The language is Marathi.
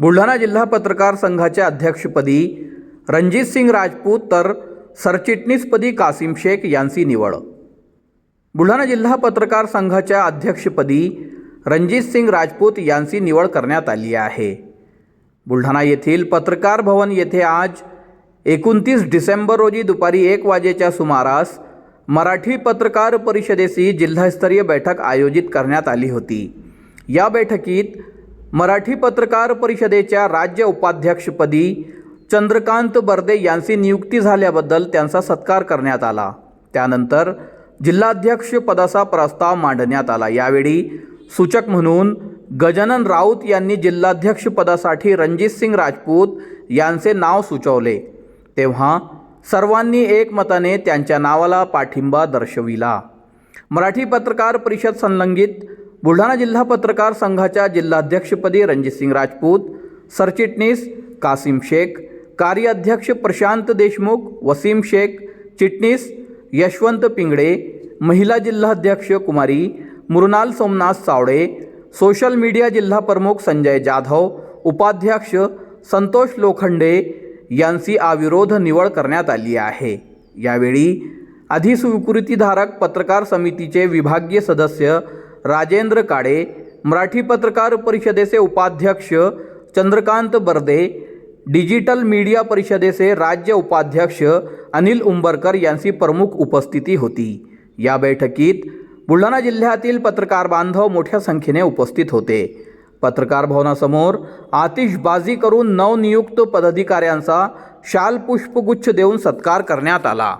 बुलढाणा जिल्हा पत्रकार संघाच्या अध्यक्षपदी रणजित सिंग राजपूत तर सरचिटणीसपदी कासिम शेख यांची निवड. बुलढाणा जिल्हा पत्रकार संघाच्या अध्यक्षपदी रणजित सिंग राजपूत यांची निवड करण्यात आली आहे. बुलढाणा येथील पत्रकार भवन येथे आज एकोणतीस डिसेंबर रोजी दुपारी एक वाजेच्या सुमारास मराठी पत्रकार परिषदेची जिल्हास्तरीय बैठक आयोजित करण्यात आली होती. या बैठकीत मराठी पत्रकार परिषदेच्या राज्य उपाध्यक्षपदी चंद्रकांत बर्दे यांची नियुक्ती झाल्याबद्दल त्यांचा सत्कार करण्यात आला. त्यानंतर जिल्हाध्यक्ष पदाचा प्रस्ताव मांडण्यात आला. यावेळी सूचक म्हणून गजानन राऊत यांनी जिल्हाध्यक्ष पदासाठी रणजित सिंग राजपूत यांचे नाव सुचवले. तेव्हा सर्वांनी एकमताने त्यांच्या नावाला पाठिंबा दर्शविला. मराठी पत्रकार परिषद संलंगित बुलढाणा जिल्हा पत्रकार संघाच्या जिल्हाध्यक्षपदी रणजितसिंग राजपूत सरचिटणीस कासिम शेख कार्याध्यक्ष प्रशांत देशमुख वसीम शेख चिटणीस यशवंत पिंगडे महिला जिल्हाध्यक्ष कुमारी मृणाल सोमनाथ सावळे सोशल मीडिया जिल्हा प्रमुख संजय जाधव उपाध्यक्ष संतोष लोखंडे यांची अविरोध निवड करण्यात आली आहे. यावेळी अधिस्वीकृतीधारक पत्रकार समितीचे विभागीय सदस्य राजेंद्र काडे मराठी पत्रकार परिषदेचे उपाध्यक्ष चंद्रकांत बर्दे डिजिटल मीडिया परिषदेचे राज्य उपाध्यक्ष अनिल उंबरकर यांची प्रमुख उपस्थिती होती. या बैठकीत बुलढाणा जिल्ह्यातील पत्रकार बांधव मोठ्या संख्येने उपस्थित होते. पत्रकार भवनासमोर आतिषबाजी करून नवनियुक्त पदाधिकाऱ्यांचा शाल पुष्पगुच्छ देऊन सत्कार करण्यात आला.